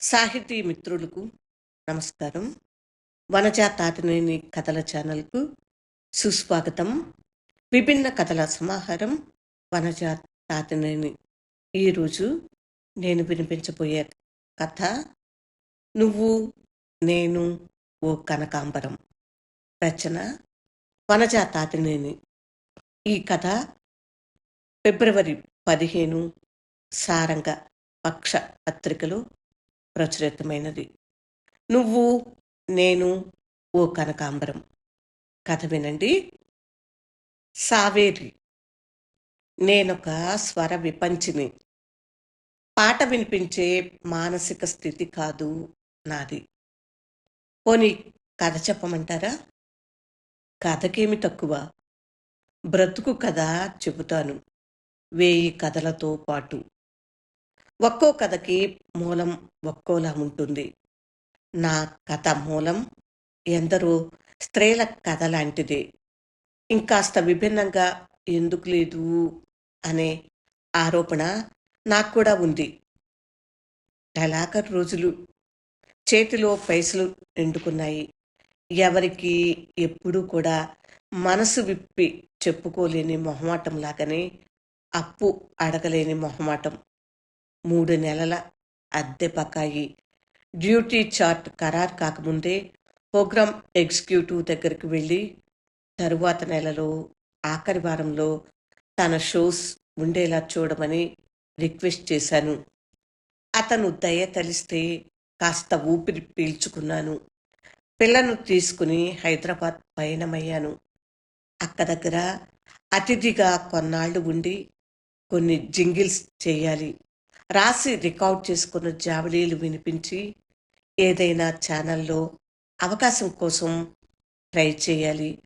సాహితీ మిత్రులకు నమస్కారం. వనజా తాతనేని కథల ఛానల్కు సుస్వాగతం. విభిన్న కథల సమాహారం వనజా తాతనేని ఈరోజు నేను వినిపించబోయే కథ నువ్వు నేను ఓ కనకాంబరం. రచన వనజా తాతనేని ఈ కథ ఫిబ్రవరి పదిహేను సారంగ పక్ష పత్రికలో ప్రచురితమైనది. నువ్వు నేను ఓ కనకాంబరం. కథ వినండి. సావేరి. నేనొక స్వర విపంచిని. పాట వినిపించే మానసిక స్థితి కాదు నాది. పోనీ కథ చెప్పమంటారా? కథకేమి తక్కువ. బ్రతుకు కథ చెబుతాను. వేయి కథలతో పాటు. ఒక్కో కథకి మూలం ఒక్కోలా ఉంటుంది. నా కథ మూలం ఎందరో స్త్రీల కథ లాంటిది. ఇంకాస్త విభిన్నంగా ఎందుకు లేదు అనే ఆరోపణ నాకు కూడా ఉంది. నెలాఖరు రోజులు చేతిలో పైసలు ఎండుకున్నాయి ఎవరికి ఎప్పుడూ కూడా మనసు విప్పి చెప్పుకోలేని మొహమాటం లాగానే అప్పు అడగలేని మొహమాటం. మూడు నెలల అద్దె బకాయి డ్యూటీ చార్ట్ ఖరారు కాకముందే ప్రోగ్రామ్ ఎగ్జిక్యూటివ్ దగ్గరికి వెళ్ళి తరువాత నెలలో ఆఖరి వారంలో తన షోస్ ఉండేలా చూడమని రిక్వెస్ట్ చేశాను. అతను దయ తలిస్తే కాస్త ఊపిరి పీల్చుకున్నాను. పిల్లను తీసుకుని హైదరాబాద్ పయనమయ్యాను. అక్క దగ్గర అతిథిగా కొన్నాళ్ళు ఉండి కొన్ని జింగిల్స్ చేయాలి. రాసి రికార్డ్ చేసుకున్న జావళీలు వినిపించి ఏదైనా ఛానల్లో అవకాశం కోసం ట్రై చేయాలి.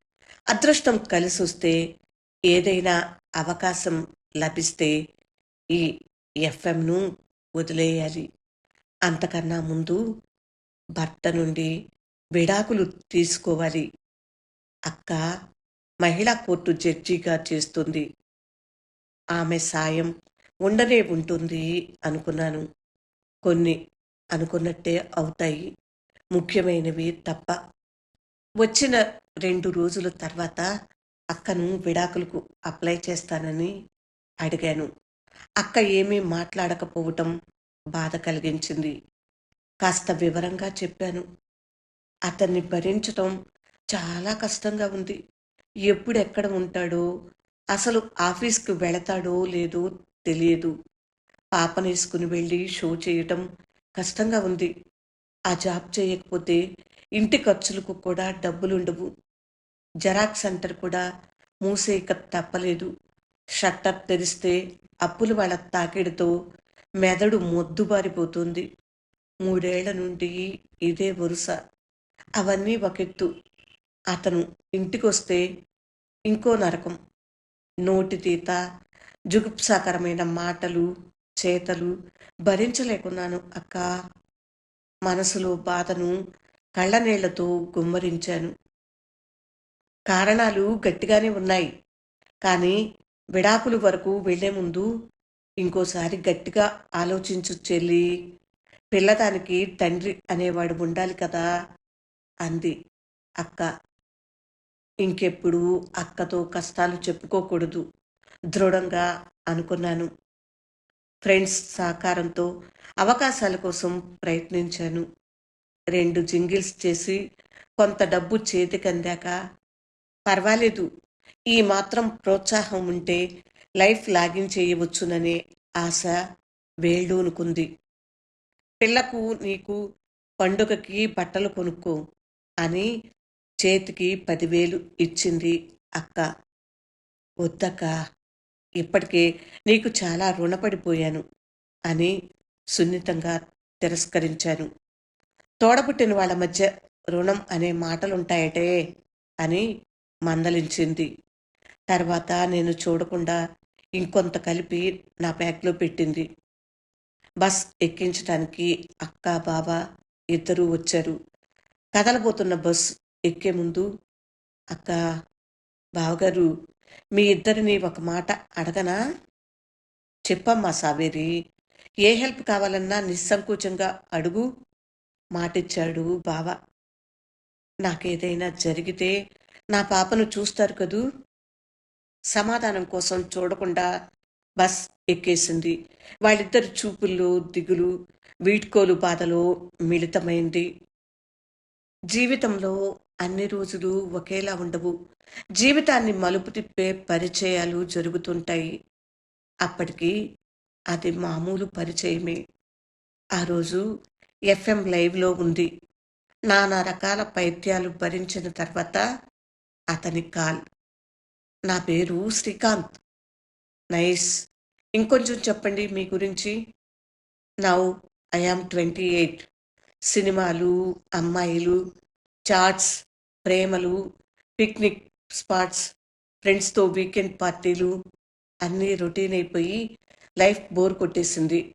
అదృష్టం కలిసి వస్తే ఏదైనా అవకాశం లభిస్తే ఈ ఎఫ్ఎంను వదిలేయాలి. అంతకన్నా ముందు భర్త నుండి విడాకులు తీసుకోవాలి. అక్క మహిళా కోర్టు జడ్జిగా చేస్తుంది. ఆమె సాయం ఉండనే ఉంటుంది అనుకున్నాను. కొన్ని అనుకున్నట్టే అవుతాయి. ముఖ్యమైనవి తప్ప. వచ్చిన రెండు రోజుల తర్వాత అక్కను విడాకులకు అప్లై చేస్తానని అడిగాను. అక్క ఏమీ మాట్లాడకపోవటం బాధ కలిగించింది. కాస్త వివరంగా చెప్పాను. అతన్ని భరించటం చాలా కష్టంగా ఉంది. ఎప్పుడు ఎక్కడ ఉంటాడో అసలు ఆఫీస్కి వెళతాడో లేదో తెలియదు. పాపనేసుకుని వెళ్ళి షో చేయటం కష్టంగా ఉంది. ఆ జాబ్ చేయకపోతే ఇంటి ఖర్చులకు కూడా డబ్బులుండవు. జెరాక్స్ సెంటర్ కూడా మూసేయక తప్పలేదు. షట్టర్ తెరిస్తే అప్పులు వాళ్ళ తాకిడితో మెదడు మొద్దుబారిపోతుంది. మూడేళ్ళ నుండి ఇదే వరుస. అవన్నీ ఒకెత్తు అతను ఇంటికొస్తే ఇంకో నరకం. నోటి తీత జుగుప్సాకరమైన మాటలు చేతలు భరించలేకున్నాను అక్క. మనసులో బాధను కళ్ళనీళ్ళతో గుమ్మరించాను. కారణాలు గట్టిగానే ఉన్నాయి. కానీ విడాకులు వరకు వెళ్ళే ముందు ఇంకోసారి గట్టిగా ఆలోచించు చెల్లి. పిల్లదానికి తండ్రి అనేవాడు ఉండాలి కదా అంది అక్క. ఇంకెప్పుడు అక్కతో కష్టాలు చెప్పుకోకూడదు. దృఢంగా అనుకున్నాను. ఫ్రెండ్స్ సహకారంతో అవకాశాల కోసం ప్రయత్నించాను. రెండు జింగిల్స్ చేసి కొంత డబ్బు చేతికి అందాక పర్వాలేదు ఈ మాత్రం ప్రోత్సాహం ఉంటే లైఫ్ లాగిన్ చేయవచ్చుననే ఆశ వేళ్ళూనుకుంది. పిల్లకు నీకు పండుగకి బట్టలు కొనుక్కో అని చేతికి పదివేలు ఇచ్చింది అక్క. వద్దక్క ఇప్పటికే నీకు చాలా రుణపడిపోయాను అని సున్నితంగా తిరస్కరించాను. తోడబుట్టిన వాళ్ళ మధ్య రుణం అనే మాటలుంటాయటే అని మందలించింది. తర్వాత నేను చూడకుండా ఇంకొంత కలిపి నా బ్యాగ్లో పెట్టింది. బస్ ఎక్కించడానికి అక్క బాబా ఇద్దరూ వచ్చారు. కదలబోతున్న బస్ ఎక్కే ముందు అక్క బావగారు మీ ఇద్దరిని ఒక మాట అడగనా? చెప్పమ్మా సావేరి ఏ హెల్ప్ కావాలన్నా నిస్సంకోచంగా అడుగు. మాటిచ్చాడు బావ. నాకేదైనా జరిగితే నా పాపను చూస్తారు కదూ? సమాధానం కోసం చూడకుండా బస్ ఎక్కేసింది. వాళ్ళిద్దరు చూపుల్లో దిగులు వీడ్కోలు బాధలో మిళితమైంది. జీవితంలో అన్ని రోజులు ఒకేలా ఉండవు. జీవితాన్ని మలుపు తిప్పే పరిచయాలు జరుగుతుంటాయి. అప్పటికి అది మామూలు పరిచయమే. ఆ రోజు ఎఫ్ఎం లైవ్లో ఉంది. నానా రకాల పైత్యాలు భరించిన తర్వాత అతని కాల్. నా పేరు శ్రీకాంత్. నైస్. ఇంకొంచెం చెప్పండి మీ గురించి. Now I I am twenty eight. సినిమాలు అమ్మాయిలు చాట్స్ ప్రేమలు పిక్నిక్ స్పాట్స్ ఫ్రెండ్స్తో వీకెండ్ పార్టీలు అన్నీ రొటీన్ అయిపోయి లైఫ్ బోర్ కొట్టేసింది.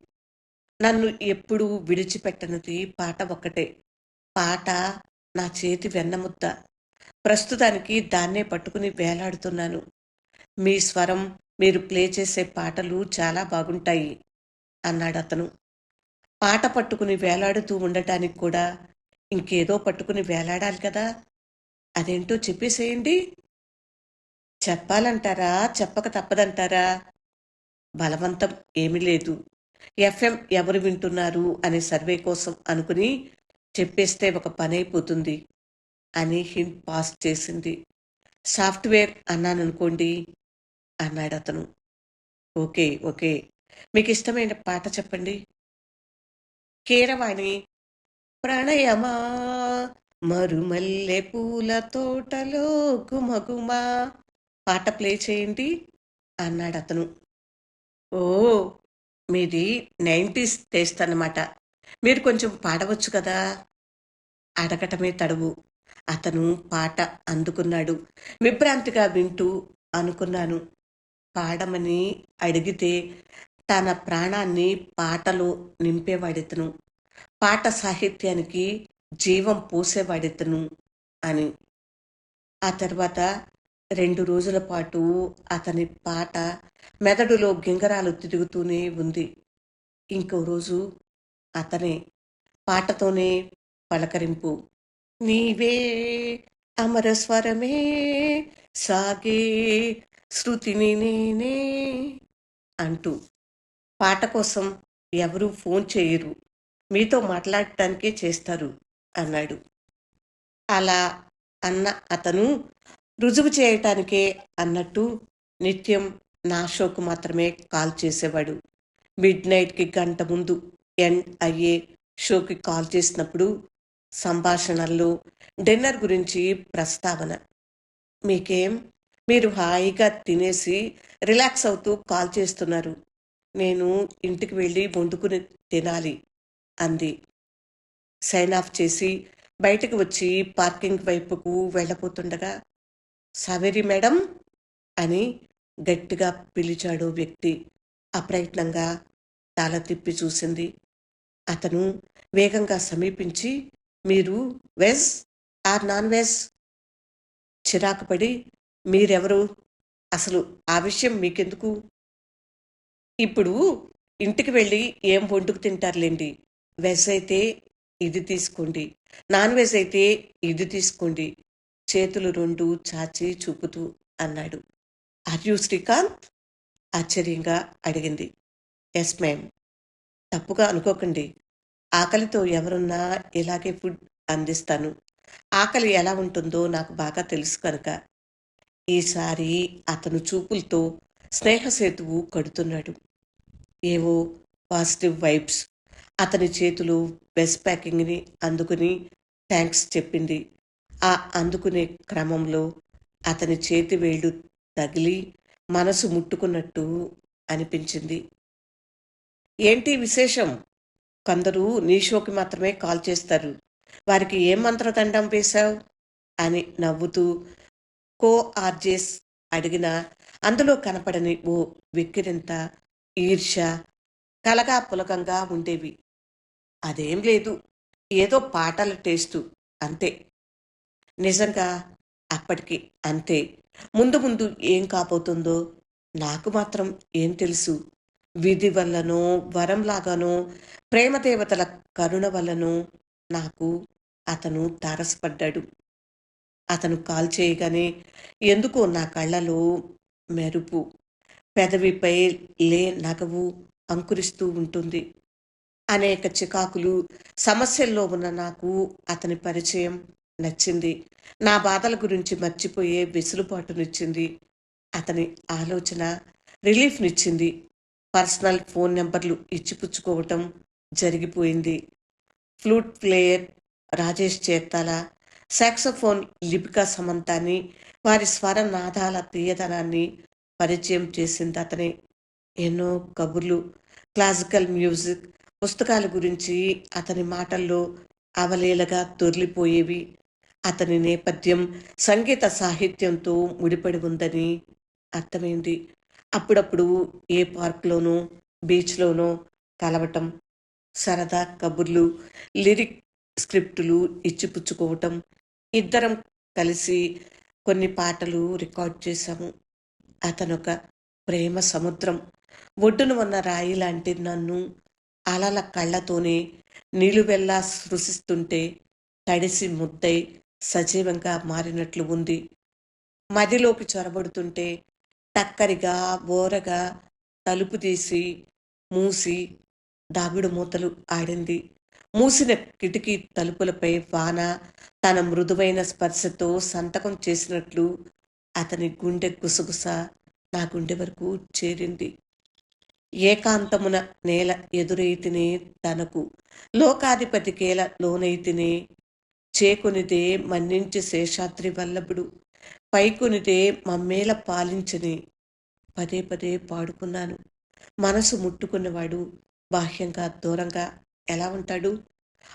నన్ను ఎప్పుడూ విడిచిపెట్టనిది పాట ఒక్కటే. పాట నా చేతి వెన్నముద్ద. ప్రస్తుతానికి దాన్నే పట్టుకుని వేలాడుతున్నాను. మీ స్వరం మీరు ప్లే చేసే పాటలు చాలా బాగుంటాయి అన్నాడు అతను పాట పట్టుకుని వేలాడుతూ ఉండటానికి కూడా ఇంకేదో పట్టుకుని వేలాడాలి కదా. అదేంటో చెప్పేసేయండి. చెప్పాలంటారా? చెప్పక తప్పదంటారా? బలవంతం ఏమీ లేదు. ఎఫ్ఎం ఎవరు వింటున్నారు అనే సర్వే కోసం అనుకుని చెప్పేస్తే ఒక పని అయిపోతుంది అని హింట్ పాస్ చేసింది. సాఫ్ట్వేర్ అన్నాననుకోండి అన్నాడు అతను ఓకే ఓకే. మీకు ఇష్టమైన పాట చెప్పండి. కీరవాణి. ప్రణయమా మరుమల్లె పూల తోటలో గుమగుమ. పాట ప్లే చేయండి అన్నాడు అతను. ఓ మీది నైంటీస్ టేస్ట్ అన్నమాట. మీరు కొంచెం పాడవచ్చు కదా? అడగటమే తడువు. అతను పాట అందుకున్నాడు. విభ్రాంతిగా వింటూ అనుకున్నాను. పాడమని అడిగితే తన ప్రాణాన్ని పాటలో నింపేవాడితను. పాట సాహిత్యానికి జీవం పోసేవాడితను అని. ఆ తర్వాత రెండు రోజుల పాటు అతని పాట మెదడులో గింగరాలు తిరుగుతూనే ఉంది. ఇంకో రోజు అతనే పాటతోనే పలకరింపు. నీవే అమర స్వరమే సాగే శృతిని నేనే అంటూ పాట కోసం ఎవరూ ఫోన్ చేయరు. మీతో మాట్లాడటానికే చేస్తారు అన్నాడు. అలా అన్న అతను రుజువు చేయటానికే అన్నట్టు నిత్యం నా షోకు మాత్రమే కాల్ చేసేవాడు. మిడ్ నైట్కి గంట ముందు ఎండ్ అయ్యే షోకి కాల్ చేసినప్పుడు సంభాషణల్లో డిన్నర్ గురించి ప్రస్తావన. మీకేం? మీరు హాయిగా తినేసి రిలాక్స్ అవుతూ కాల్ చేస్తున్నారు. నేను ఇంటికి వెళ్ళి వండుకుని తినాలి అంది. సైన్ ఆఫ్ చేసి బయటకు వచ్చి పార్కింగ్ వైపుకు వెళ్ళబోతుండగా సావేరి మేడం అని గట్టిగా పిలిచాడు వ్యక్తి. అప్రయత్నంగా తల తిప్పి చూసింది. అతను వేగంగా సమీపించి మీరు వెజ్ ఆర్ నాన్ వెజ్? చిరాకుపడి మీరెవరు? అసలు ఆ విషయం మీకెందుకు? ఇప్పుడు ఇంటికి వెళ్ళి ఏం వండుకు తింటారులేండి? వెజ్ అయితే ఇది తీసుకోండి. నాన్ వెజ్ అయితే ఇది తీసుకోండి. చేతులు రెండు చాచి చూపుతూ అన్నాడు. Are you Srikanth? ఆశ్చర్యంగా అడిగింది. ఎస్ మ్యామ్ తప్పుగా అనుకోకండి. ఆకలితో ఎవరున్నా ఇలాగే ఫుడ్ అందిస్తాను. ఆకలి ఎలా ఉంటుందో నాకు బాగా తెలుసు కనుక. ఈసారి అతను చూపులతో స్నేహసేతువు కడుతున్నాడు. ఏవో పాజిటివ్ వైబ్స్ అతని చేతులు బెస్ట్ ప్యాకింగ్ని అందుకుని థ్యాంక్స్ చెప్పింది. ఆ అందుకునే క్రమంలో అతని చేతి వేళ్ళు తగిలి మనసు ముట్టుకున్నట్టు అనిపించింది. ఏంటి విశేషం? కొందరు నీ షోకి మాత్రమే కాల్ చేస్తారు. వారికి ఏం మంత్రదండం వేశావు? అని నవ్వుతూ కో ఆర్జేస్ అడిగిన అందులో కనపడని ఓ వెక్కిరింత ఈర్ష్య కలగా పులకంగా ఉండేవి. అదేం లేదు. ఏదో పాటల టేస్టు అంతే. నిజంగా అప్పటికి అంతే. ముందు ముందు ఏం కాబోతుందో నాకు మాత్రం ఏం తెలుసు. విధి వల్లనో వరంలాగానో ప్రేమదేవతల కరుణ వల్లనో నాకు అతను తారసపడ్డాడు. అతను కాల్ చేయగానే ఎందుకో నా కళ్ళలో మెరుపు. పెదవిపై లే నగవు అంకురిస్తూ ఉంటుంది. అనేక చికాకులు సమస్యల్లో ఉన్న నాకు అతని పరిచయం నచ్చింది. నా బాధల గురించి మర్చిపోయే వెసులుబాటునిచ్చింది. అతని ఆలోచన రిలీఫ్నిచ్చింది. పర్సనల్ ఫోన్ నెంబర్లు ఇచ్చిపుచ్చుకోవటం జరిగిపోయింది. Flute player Rajesh Cherthala saxophone Lipika సమంతాన్ని వారి స్వర నాదాల తీయదనాన్ని పరిచయం చేసింది అతనే. ఎన్నో కబుర్లు క్లాసికల్ మ్యూజిక్ పుస్తకాల గురించి అతని మాటల్లో అవలీలగా దొర్లిపోయేవి అతని నేపథ్యం సంగీత సాహిత్యంతో ముడిపడి ఉందని అర్థమైంది. అప్పుడప్పుడు ఏ పార్క్లోనో బీచ్లోనో కలవటం సరదా కబుర్లు లిరిక్ స్క్రిప్టులు ఇచ్చిపుచ్చుకోవటం ఇద్దరం కలిసి కొన్ని పాటలు రికార్డ్ చేశాము. అతనొక ప్రేమ సముద్రం. ఒడ్డున ఉన్న రాయి లాంటి నన్ను అలల కళ్ళతోనే నిలువెల్లా సృశిస్తుంటే తడిసి ముద్దై సజీవంగా మారినట్లు ఉంది. మదిలోకి చొరబడుతుంటే టక్కరిగా బోరగా తలుపు తీసి మూసి దాగుడు మూతలు ఆడింది. మూసిన కిటికీ తలుపులపై వాన తన మృదువైన స్పర్శతో సంతకం చేసినట్లు అతని గుండె గుసగుస నా గుండె వరకు చేరింది. ఏకాంతమున నేల ఎదురైతినే తనకు. లోకాధిపతికేల లోనైతినే. చేకొనిదే మన్నించి శేషాద్రి వల్లభుడు. పైకొనిదే మమ్మేల పాలించని. పదే పదే పాడుకున్నాను. మనసు ముట్టుకున్నవాడు బాహ్యంగా దూరంగా ఎలా ఉంటాడు?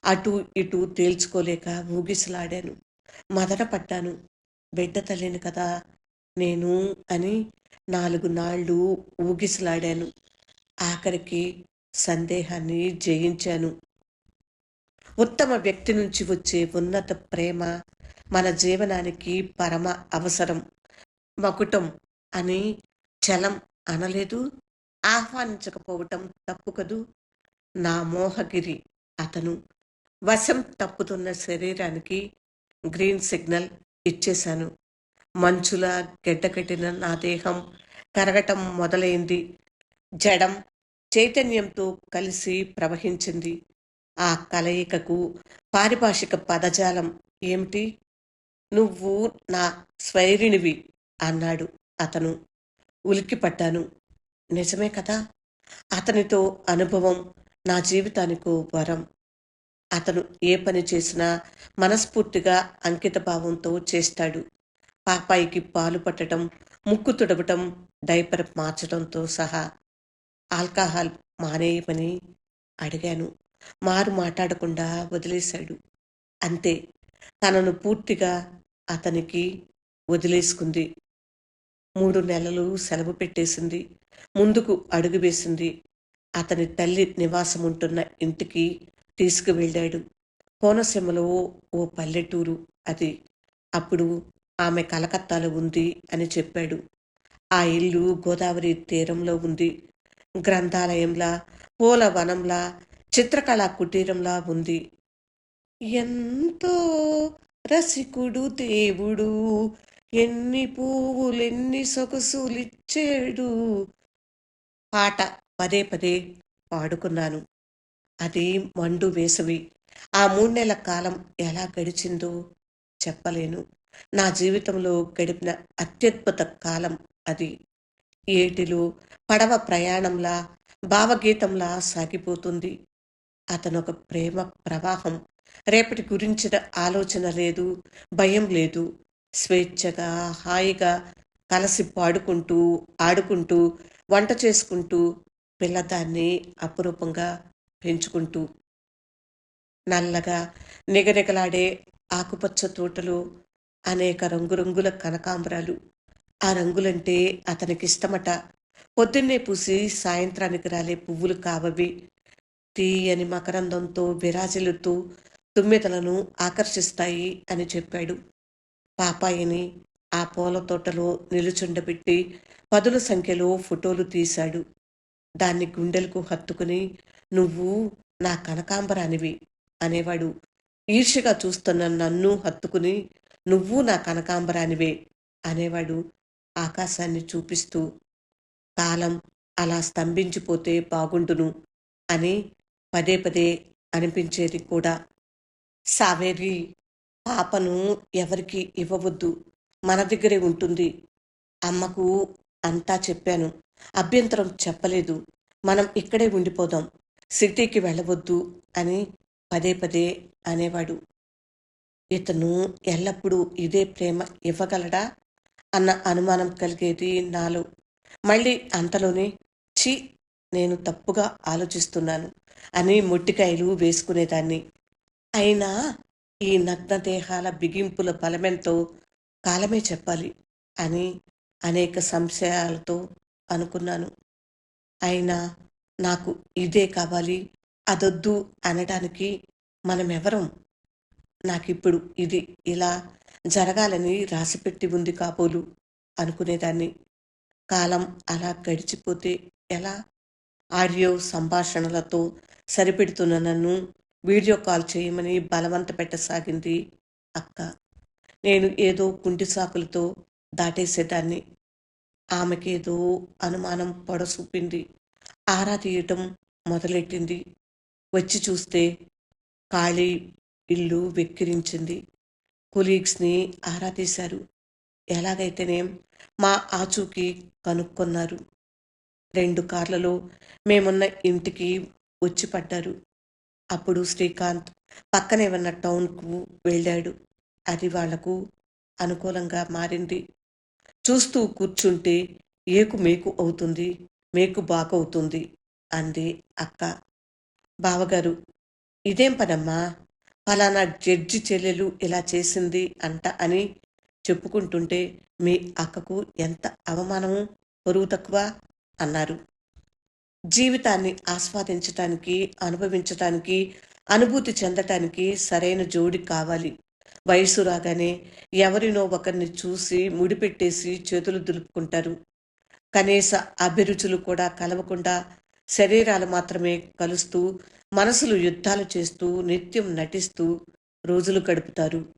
అటు ఇటు తేల్చుకోలేక మూగిసలాడాను మదట పడ్డాను. బిడ్డ తల్లిని కదా నేను అని నాలుగు నాళ్ళు ఊగిసలాడాను. ఆఖరికి సందేహాన్ని జయించాను. ఉత్తమ వ్యక్తి నుంచి వచ్చే ఉన్నత ప్రేమ మన జీవనానికి పరమ అవసరం. మకుటం అని చలం అనలేదు ఆహ్వానించకపోవటం తప్పు కదూ నా మోహగిరి అతను వశం తప్పుతున్న శరీరానికి గ్రీన్ సిగ్నల్ ఇచ్చేశాను. మంచులా గెడ్డకట్టిన నా దేహం కరగటం మొదలైంది. జడం చైతన్యంతో కలిసి ప్రవహించింది. ఆ కలయికకు పారిభాషిక పదజాలం ఏమిటి? నువ్వు నా స్వైరిణివి అన్నాడు అతను. ఉలిక్కిపడ్డాను. నిజమే కదా? అతనితో అనుభవం నా జీవితానికి వరం. అతను ఏ పని చేసినా మనస్ఫూర్తిగా అంకిత భావంతో చేస్తాడు. పాపాయికి పాలు పట్టడం ముక్కు తుడవటం డైపర్ మార్చడంతో సహా ఆల్కహాల్ మానేయమని అడిగాను. మారు మాట్లాడకుండా వదిలేశాడు. అంతే తనను పూర్తిగా అతనికి వదిలేసుకుంది. మూడు నెలలు సెలవు పెట్టేసింది. ముందుకు అడుగు వేసింది. అతని తల్లి నివాసం ఉంటున్న ఇంటికి తీసుకువెళ్ళాడు. కోనసీమలో ఓ పల్లెటూరు అది. అప్పుడు ఆమె కలకత్తాలో ఉంది అని చెప్పాడు. ఆ ఇల్లు గోదావరి తీరంలో ఉంది. గ్రంథాలయంలా పూల వనంలా చిత్రకళా కుటీరంలా ఉంది. ఎంతో రసికుడు దేవుడు. ఎన్ని పువ్వులెన్ని సొగసులిచ్చాడు. పాట పదే పదే పాడుకున్నాను. అది మండు వేసవి. ఆ మూడు నెలల కాలం ఎలా గడిచిందో చెప్పలేను. నా జీవితంలో గడిపిన అత్యద్భుత కాలం అది. ఏటిలో పడవ ప్రయాణంలా భావగీతంలా సాగిపోతుంది. అతను ఒక ప్రేమ ప్రవాహం. రేపటి గురించిన ఆలోచన లేదు భయం లేదు. స్వేచ్ఛగా హాయిగా కలిసి పాడుకుంటూ ఆడుకుంటూ వంట చేసుకుంటూ పిల్లదాన్ని అపురూపంగా పెంచుకుంటూ. నల్లగా నిగనిగలాడే ఆకుపచ్చ తోటలు అనేక రంగురంగుల కనకాంబరాలు. ఆ రంగులంటే అతనికి ఇష్టమట పొద్దున్నే పూసి సాయంత్రానికి రాలే పువ్వులు కావవి. తీయని మకరందంతో విరాజిల్లుతూ తుమ్మెతలను ఆకర్షిస్తాయి అని చెప్పాడు. పాపాయిని ఆ పూల తోటలో నిలుచుండబెట్టి పదుల సంఖ్యలో ఫోటోలు తీశాడు. దాన్ని గుండెలకు హత్తుకుని నువ్వు నా కనకాంబరానివి అనేవాడు. ఈర్ష్యగా చూస్తున్న నన్ను హత్తుకుని నువ్వు నా కనకాంబరానివే అనేవాడు ఆకాశాన్ని చూపిస్తూ కాలం అలా స్తంభించిపోతే బాగుండును అని పదే పదే అనిపించేది కూడా. సావేరి పాపను ఎవరికి ఇవ్వవద్దు మన దగ్గరే ఉంటుంది. అమ్మకు అంతా చెప్పాను. అభ్యంతరం చెప్పలేదు. మనం ఇక్కడే ఉండిపోదాం. సిటీకి వెళ్ళవద్దు అని పదే పదే అనేవాడు. ఇతను ఎల్లప్పుడూ ఇదే ప్రేమ ఇవ్వగలడా? అన్న అనుమానం కలిగేది నాలో. మళ్ళీ అంతలోనే చి నేను తప్పుగా ఆలోచిస్తున్నాను అని మొట్టికాయలు వేసుకునేదాన్ని. అయినా ఈ నగ్న దేహాల బిగింపుల బలమెంతో కాలమే చెప్పాలి అని అనేక సంశయాలతో అనుకున్నాను. అయినా నాకు ఇదే కావాలి అదొద్దు అనడానికి మనమెవరం? నాకిప్పుడు ఇది ఇలా జరగాలని రాసిపెట్టి ఉంది కాబోలు అనుకునేదాన్ని. కాలం అలా గడిచిపోతే ఎలా? ఆడియో సంభాషణలతో సరిపెడుతున్న నన్ను వీడియో కాల్ చేయమని బలవంత పెట్టసాగింది అక్క. నేను ఏదో కుంటి సాకులతో దాటేసేదాన్ని. ఆమెకేదో అనుమానం పొడసూపింది. ఆరా తీయటం మొదలెట్టింది. వచ్చి చూస్తే ఖాళీ ఇల్లు వెక్కిరించింది. కొలీగ్స్ని ఆరా తీశారు. ఎలాగైతేనేం మా ఆచూకీ కనుక్కున్నారు. రెండు కార్లలో మేమున్న ఇంటికి వచ్చి పడ్డారు. అప్పుడు శ్రీకాంత్ పక్కనే ఉన్న టౌన్కు వెళ్ళాడు. అది వాళ్ళకు అనుకూలంగా మారింది. చూస్తూ కూర్చుంటే ఏకు మేకు అవుతుంది మేకు బాగవుతుంది అంది అక్క. బావగారు ఇదేం పనమ్మా ఫలానా జడ్జి చెల్లెలు ఇలా చేసింది అంట అని చెప్పుకుంటుంటే మీ అక్కకు ఎంత అవమానము పొరుగు తక్కువ అన్నారు. జీవితాన్ని ఆస్వాదించటానికి అనుభవించటానికి అనుభూతి చెందటానికి సరైన జోడి కావాలి. వయసు రాగానే ఎవరినో ఒకరిని చూసి ముడిపెట్టేసి చేతులు దులుపుకుంటారు. కనీస అభిరుచులు కూడా కలవకుండా శరీరాలు మాత్రమే కలుస్తూ మనసులు యుద్ధాలు చేస్తూ నిత్యం నటిస్తూ రోజులు గడుపుతారు.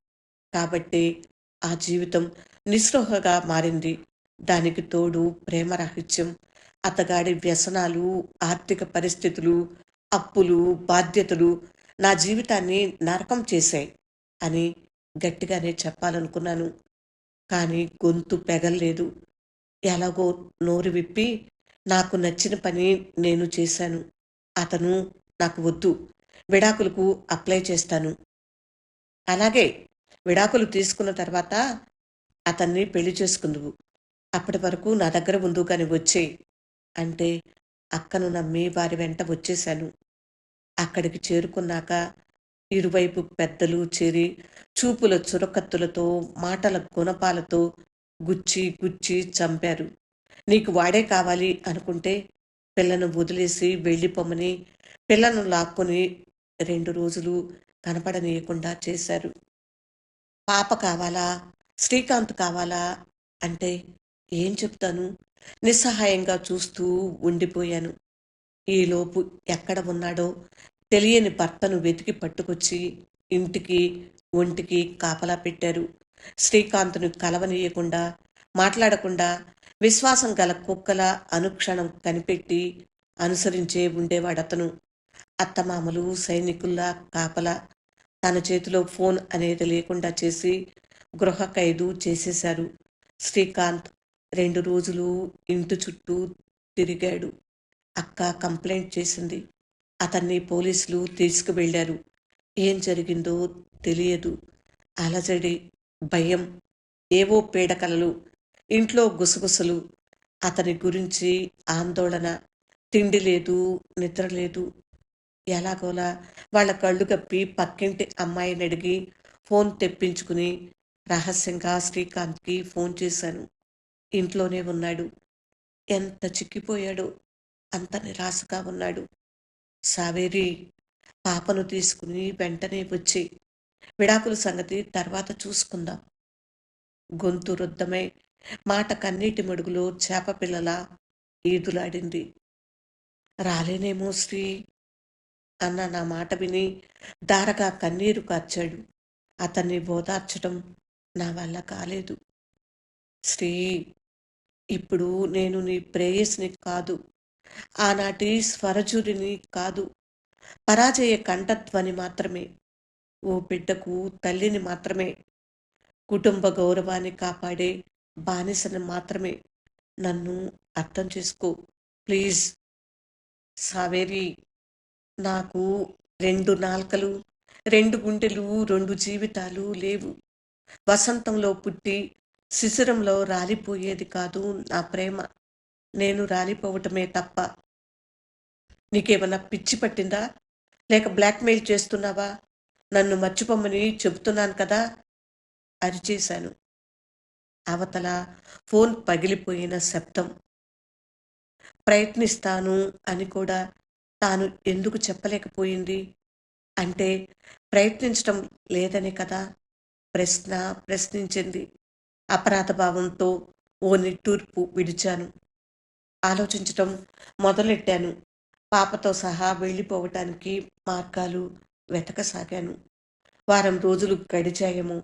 కాబట్టే ఆ జీవితం నిస్పృహగా మారింది. దానికి తోడు ప్రేమరాహిత్యం అతగాడి వ్యసనాలు ఆర్థిక పరిస్థితులు అప్పులు బాధ్యతలు నా జీవితాన్ని నరకం చేశాయి అని గట్టిగానే చెప్పాలనుకున్నాను. కానీ గొంతు పెగల్లేదు. ఎలాగో నోరు విప్పి నాకు నచ్చిన పని నేను చేశాను. అతను నాకు వద్దు. విడాకులకు అప్లై చేస్తాను. అలాగే విడాకులు తీసుకున్న తర్వాత అతన్ని పెళ్ళి చేసుకుందువు. అప్పటి వరకు నా దగ్గర ఉందు కానీ వచ్చే అంటే అక్కను నమ్మి వారి వెంట వచ్చేశాను. అక్కడికి చేరుకున్నాక ఇరువైపు పెద్దలు చేరి చూపుల చురకత్తులతో మాటల గుణపాలతో గుచ్చి గుచ్చి చంపారు. నీకు వాడే కావాలి అనుకుంటే పిల్లను వదిలేసి వెళ్ళిపోమని పిల్లను లాక్కొని రెండు రోజులు కనపడనీయకుండా చేశారు. పాప కావాలా? శ్రీకాంత్ కావాలా? అంటే ఏం చెప్తాను? నిస్సహాయంగా చూస్తూ ఉండిపోయాను. ఈలోపు ఎక్కడ ఉన్నాడో తెలియని భర్తను వెతికి పట్టుకొచ్చి ఇంటికి ఒంటికి కాపలా పెట్టారు. శ్రీకాంత్ను కలవనీయకుండా మాట్లాడకుండా విశ్వాసం గల కుక్కల అనుక్షణం కనిపెట్టి అనుసరించే ఉండేవాడతను. అత్తమామలు సైనికుల్లా కాపలా తన చేతిలో ఫోన్ అనేది లేకుండా చేసి గృహ ఖైదు చేసేశారు. శ్రీకాంత్ రెండు రోజులు ఇంటి చుట్టూ తిరిగాడు. అక్క కంప్లైంట్ చేసింది. అతన్ని పోలీసులు తీసుకువెళ్ళారు. ఏం జరిగిందో తెలియదు. అలజడి భయం ఏవో పీడకలలు ఇంట్లో గుసగుసలు అతని గురించి ఆందోళన తిండి లేదు నిద్ర లేదు ఎలాగోలా వాళ్ళ కళ్ళు కప్పి పక్కింటి అమ్మాయిని అడిగి ఫోన్ తెప్పించుకుని రహస్యంగా శ్రీకాంత్కి ఫోన్ చేశాను. ఇంట్లోనే ఉన్నాడు. ఎంత చిక్కిపోయాడో అంత నిరాశగా ఉన్నాడు. సావేరి పాపను తీసుకుని వెంటనే వచ్చి విడాకుల సంగతి తర్వాత చూసుకుందాం. గొంతు రుద్దమై మాట కన్నీటి మడుగులో చేప పిల్లల ఈదులాడింది. రాలేనేమో శ్రీ అన్న నా మాట విని దారగా కన్నీరు కార్చాడు. అతన్ని ఓదార్చడం నా వల్ల కాలేదు. శ్రీ ఇప్పుడు నేను నీ ప్రేయస్ని కాదు. ఆనాటి స్వరజుడిని కాదు. పరాజయ కంఠధ్వని మాత్రమే. ఓ బిడ్డకు తల్లిని మాత్రమే. కుటుంబ గౌరవాన్ని కాపాడే బానిసని మాత్రమే. నన్ను అర్థం చేసుకో. ప్లీజ్ సావేరి. నాకు రెండు నాల్కలు రెండు గుండెలు రెండు జీవితాలు లేవు. వసంతంలో పుట్టి శిశిరంలో రాలిపోయేది కాదు నా ప్రేమ. నేను రాలిపోవటమే తప్ప. నీకేమన్నా పిచ్చి పట్టిందా? లేక బ్లాక్మెయిల్ చేస్తున్నావా? నన్ను మర్చిపోమని చెబుతున్నాను కదా? అరిచేశాను. అవతల ఫోన్ పగిలిపోయిన శబ్దం. ప్రయత్నిస్తాను అని కూడా తాను ఎందుకు చెప్పలేకపోయింది? అంటే ప్రయత్నించడం లేదనే కదా ప్రశ్న ప్రశ్నించింది. అపరాధ భావంతో ఓ నిట్టూర్పు విడిచాను. ఆలోచించటం మొదలెట్టాను. పాపతో సహా వెళ్ళిపోవటానికి మార్గాలు వెతకసాగాను. వారం రోజులు గడిచాయేమో.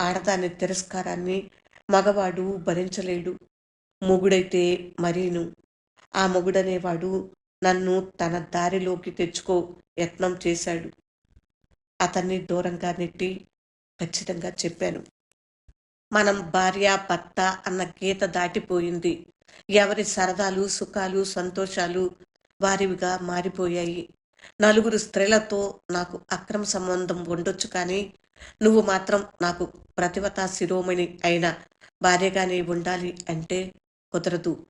ఆడదాని తిరస్కారాన్ని మగవాడు భరించలేడు. మొగుడైతే మరీను. ఆ మొగుడనేవాడు నన్ను తన దారిలోకి తెచ్చుకో యత్నం చేశాడు. అతన్ని దూరంగా నెట్టి ఖచ్చితంగా చెప్పాను. మనం భార్య భర్త అన్న గీత దాటిపోయింది. ఎవరి సరదాలు సుఖాలు సంతోషాలు వారివిగా మారిపోయాయి. నలుగురు స్త్రీలతో నాకు అక్రమ సంబంధం ఉండొచ్చు కానీ నువ్వు మాత్రం నాకు ప్రతివత శిరోమణి అయిన భార్యగానే ఉండాలి అంటే కుదరదు.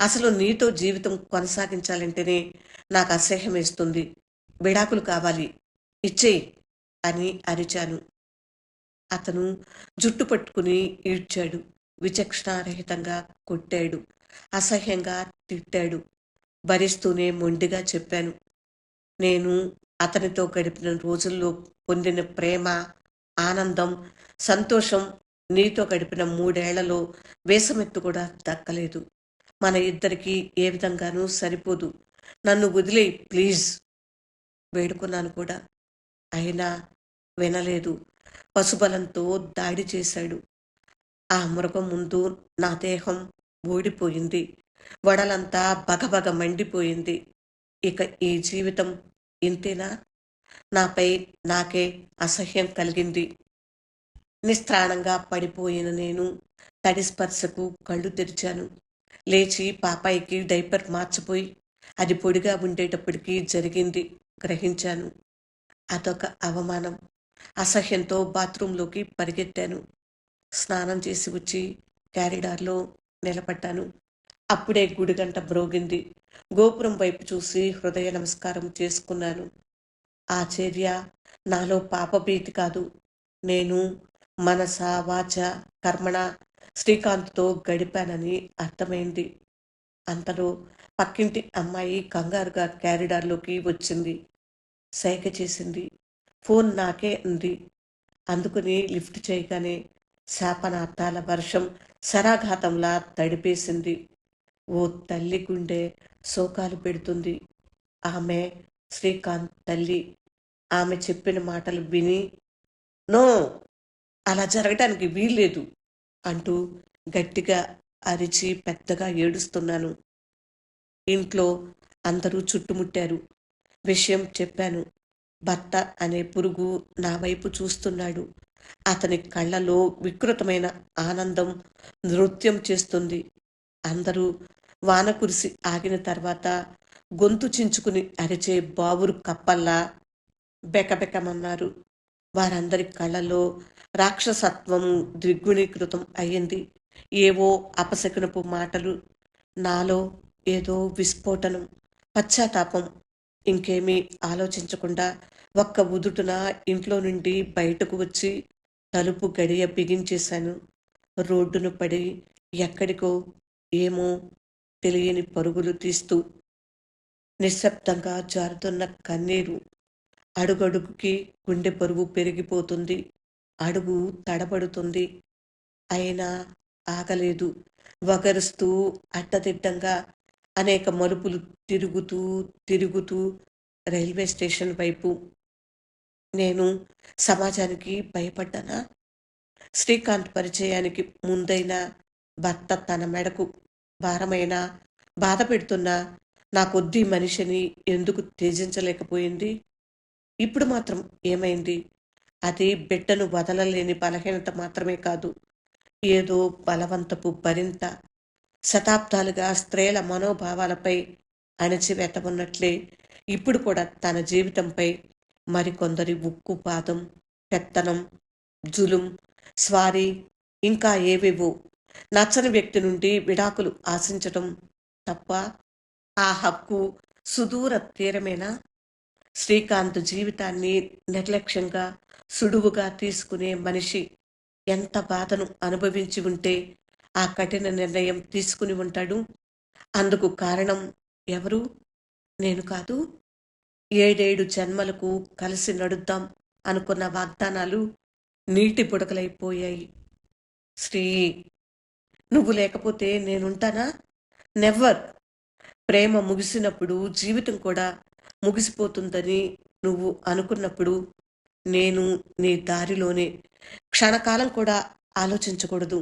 అసలు నీతో జీవితం కొనసాగించాలంటేనే నాకు అసహ్యం వేస్తుంది. విడాకులు కావాలి. ఇచ్చేయి అని అరిచాను. అతను జుట్టు పట్టుకుని ఈడ్చాడు విచక్షణారహితంగా కొట్టాడు. అసహ్యంగా తిట్టాడు. భరిస్తూనే మొండిగా చెప్పాను. నేను అతనితో గడిపిన రోజుల్లో పొందిన ప్రేమ ఆనందం సంతోషం నీతో గడిపిన మూడేళ్ళలో వేసమెత్తు కూడా దక్కలేదు. మన ఇద్దరికి ఏ విధంగానూ సరిపోదు. నన్ను వదిలే ప్లీజ్. వేడుకున్నాను కూడా. అయినా వినలేదు. పశుబలంతో దాడి చేశాడు. ఆ మృగం ముందు నా దేహం ఓడిపోయింది వడలంతా బగబగ మండిపోయింది. ఇక ఈ జీవితం ఇంతేనా? నాపై నాకే అసహ్యం కలిగింది. నిస్త్రాణంగా పడిపోయిన నేను తడి స్పర్శకు కళ్ళు తెరిచాను. లేచి పాపాయికి డైపర్ మార్చిపోయి అది పొడిగా ఉండేటప్పటికీ జరిగింది గ్రహించాను. అదొక అవమానం. అసహ్యంతో బాత్రూంలోకి పరిగెత్తాను స్నానం చేసి వచ్చి క్యారిడార్లో నిలబడ్డాను. అప్పుడే గుడిగంట బ్రోగింది గోపురం వైపు చూసి హృదయ నమస్కారం చేసుకున్నాను. ఆ చర్య నాలో పాపభీతి కాదు. నేను మనస వాచ కర్మణ శ్రీకాంత్తో గడిపానని అర్థమైంది. అంతలో పక్కింటి అమ్మాయి కంగారుగా క్యారిడార్లోకి వచ్చింది. సైగ చేసింది. ఫోన్ నాకే ఉంది. అందుకుని లిఫ్ట్ చేయగానే శాపనార్థాల వర్షం శరాఘాతంలా తడిపేసింది. ఓ తల్లి గుండె శోకాలు పెడుతుంది. ఆమె శ్రీకాంత్ తల్లి. ఆమె చెప్పిన మాటలు విని నో అలా జరగటానికి వీల్లేదు. అంటూ గట్టిగా అరిచి పెద్దగా ఏడుస్తున్నాను. ఇంట్లో అందరూ చుట్టుముట్టారు. విషయం చెప్పాను. భర్త అనే పురుగు నా వైపు చూస్తున్నాడు. అతని కళ్ళలో వికృతమైన ఆనందం నృత్యం చేస్తుంది. అందరూ వాన కురిసి ఆగిన తర్వాత గొంతు చించుకుని అరిచే బావురు కప్పల్లా బెకబెకమన్నారు. వారందరి కళ్ళలో రాక్షసత్వం ద్విగుణీకృతం అయ్యింది. ఏవో అపశకునపు మాటలు నాలో ఏదో విస్ఫోటనం పశ్చాత్తాపం. ఇంకేమీ ఆలోచించకుండా ఒక్క ఉదుటున ఇంట్లో నుండి బయటకు వచ్చి తలుపు గడియ బిగించేశాను. రోడ్డును పడి ఎక్కడికో ఏమో తెలియని పరుగులు తీస్తూ నిశ్శబ్దంగా జారుతున్న కన్నీరు అడుగడుగుకి గుండె పరుగు పెరిగిపోతుంది. అడుగు తడబడుతుంది. అయినా ఆగలేదు. వగరుస్తూ అట్టదిట్టంగా అనేక మలుపులు తిరుగుతూ తిరుగుతూ రైల్వే స్టేషన్ వైపు. నేను సమాజానికి భయపడ్డానా? శ్రీకాంత్ పరిచయానికి ముందైన భర్త తన మెడకు భారమైన బాధ పెడుతున్న నా కొద్ది మనిషిని ఎందుకు త్యజించలేకపోయింది? ఇప్పుడు మాత్రం ఏమైంది? అది బిడ్డను వదలలేని బలహీనత మాత్రమే కాదు ఏదో బలవంతపు భరింత శతాబ్దాలుగా స్త్రీల మనోభావాలపై అణచివేత ఉన్నట్లే ఇప్పుడు కూడా తన జీవితంపై మరికొందరి ఉక్కు పాదం పెత్తనం జులుం స్వారీ ఇంకా ఏవేవో నచ్చని వ్యక్తి నుండి విడాకులు ఆశించటం తప్ప ఆ హక్కు సుదూర తీరమేనా? శ్రీకాంత్ జీవితాన్ని నిర్లక్ష్యంగా సుడువుగా తీసుకునే మనిషి ఎంత బాధను అనుభవించి ఉంటే ఆ కఠిన నిర్ణయం తీసుకుని ఉంటాడు. అందుకు కారణం ఎవరు? నేను కాదు. ఏడేడు జన్మలకు కలిసి నడుద్దాం అనుకున్న వాగ్దానాలు నీటి బుడకలైపోయాయి శ్రీ నువ్వు లేకపోతే నేనుంటానా? నెవ్వర్. ప్రేమ ముగిసినప్పుడు జీవితం కూడా ముగిసిపోతుందని నువ్వు అనుకున్నప్పుడు నేను నీ దారిలోనే క్షణకాలం కూడా ఆలోచించకూడదు.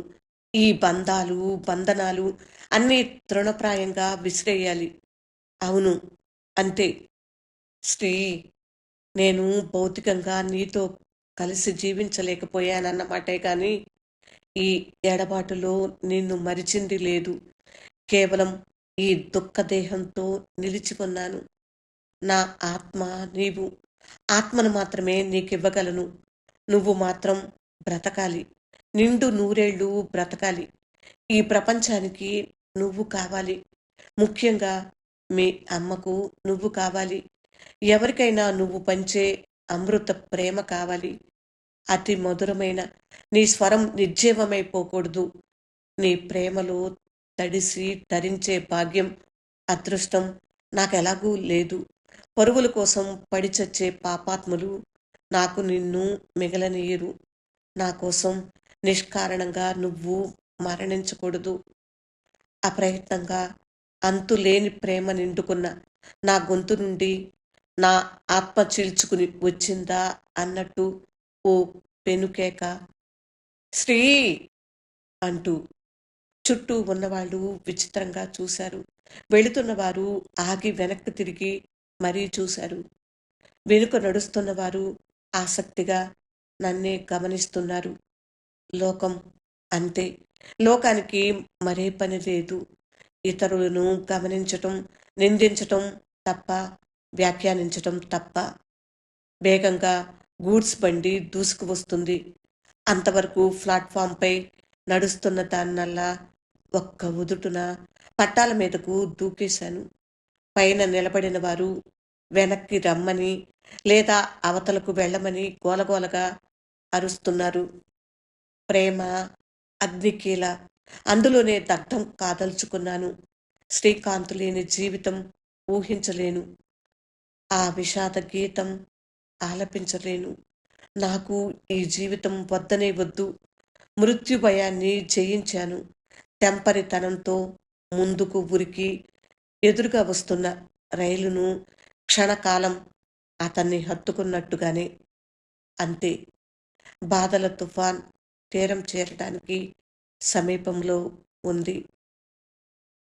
ఈ బంధాలు బంధనాలు అన్నీ తృణప్రాయంగా విసిరేయాలి. అవును అంతే. శ్రీ నేను భౌతికంగా నీతో కలిసి జీవించలేకపోయానన్నమాటే కానీ ఈ ఎడబాటులో నిన్ను మరిచింది లేదు. కేవలం ఈ దుఃఖదేహంతో నిలిచి ఉన్నాను. నా ఆత్మ నీవు ఆత్మను మాత్రమే నీకివ్వగలను. నువ్వు మాత్రం బ్రతకాలి. నిండు నూరేళ్ళు బ్రతకాలి. ఈ ప్రపంచానికి నువ్వు కావాలి. ముఖ్యంగా మీ అమ్మకు నువ్వు కావాలి. ఎవరికైనా నువ్వు పంచే అమృత ప్రేమ కావాలి. అతి మధురమైన నీ స్వరం నిర్జీవమైపోకూడదు నీ ప్రేమలో తడిసి తరించే భాగ్యం అదృష్టం నాకెలాగూ లేదు. పరుగుల కోసం పడిచచ్చే పాపాత్ములు నాకు నిన్ను మిగలనీయరు. నా కోసం నిష్కారణంగా నువ్వు మరణించకూడదు. అప్రయత్నంగా అంతులేని ప్రేమ నిండుకున్న నా గొంతు నుండి నా ఆత్మ చీల్చుకుని వచ్చిందా అన్నట్టు ఓ పెనుకేక శ్రీ అంటూ చుట్టూ ఉన్నవాళ్ళు విచిత్రంగా చూశారు. వెళుతున్న వారు ఆగి వెనక్కి తిరిగి మరీ చూశారు. వెనుక నడుస్తున్న వారు ఆసక్తిగా నన్నే గమనిస్తున్నారు. లోకం అంతే. లోకానికి మరే పని లేదు. ఇతరులను గమనించటం నిందించటం తప్ప వ్యాఖ్యానించటం తప్ప. వేగంగా గూడ్స్ బండి దూసుకు వస్తుంది. అంతవరకు ప్లాట్ఫామ్పై నడుస్తున్న దాన్నల్లా ఒక్క ఉదుటున పట్టాల మీదకు దూకేశాను. పైన నిలబడిన వారు వెనక్కి రమ్మని లేదా అవతలకు వెళ్ళమని గోలగోలగా అరుస్తున్నారు. ప్రేమ అగ్నికీల అందులోనే దగ్ధం కాదలుచుకున్నాను. శ్రీకాంత్ లేని జీవితం ఊహించలేను. ఆ విషాద గీతం ఆలపించలేను. నాకు ఈ జీవితం వద్దనే వద్దు. మృత్యు భయాన్ని జయించాను. తెంపరితనంతో ముందుకు ఉరికి ఎదురుగా వస్తున్న రైలును క్షణకాలం అతన్ని హత్తుకున్నట్టుగానే అంతే. బాధల తుఫాన్ తీరం చేరడానికి సమీపంలో ఉంది.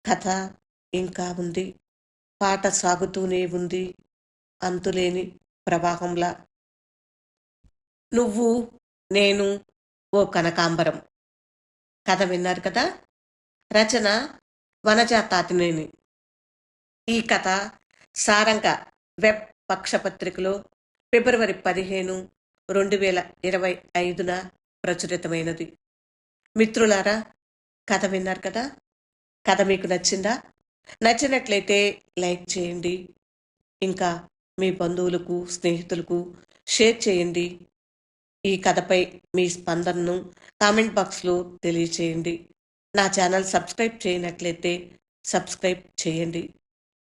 కథ ఇంకా ఉంది. పాట సాగుతూనే ఉంది అంతులేని ప్రవాహంలా. నువ్వు నేను ఓ కనకాంబరం. కథ విన్నారు కదా? రచన వనజా తాతినేని ఈ కథ సారంగ వెబ్ పక్షపత్రికలో ఫిబ్రవరి పదిహేను రెండు వేల ఇరవై ఐదున ప్రచురితమైనది. మిత్రులారా కథ విన్నారు కదా? కథ మీకు నచ్చిందా? నచ్చినట్లయితే లైక్ చేయండి. ఇంకా మీ బంధువులకు స్నేహితులకు షేర్ చేయండి. ఈ కథపై మీ స్పందనను కామెంట్ బాక్స్లో తెలియచేయండి. నా ఛానల్ సబ్స్క్రైబ్ చేయనట్లయితే సబ్స్క్రైబ్ చేయండి.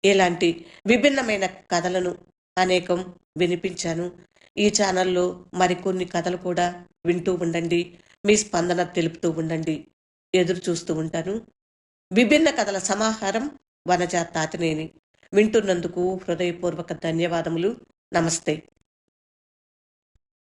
ఇలాంటి విభిన్నమైన కథలను అనేకం వినిపించాను. ఈ ఛానల్లో మరికొన్ని కథలు కూడా వింటూ ఉండండి. మీ స్పందన తెలుపుతూ ఉండండి. ఎదురు చూస్తూ ఉంటాను. విభిన్న కథల సమాహారం వనజా తాతినేని వింటున్నందుకు హృదయపూర్వక ధన్యవాదములు. నమస్తే.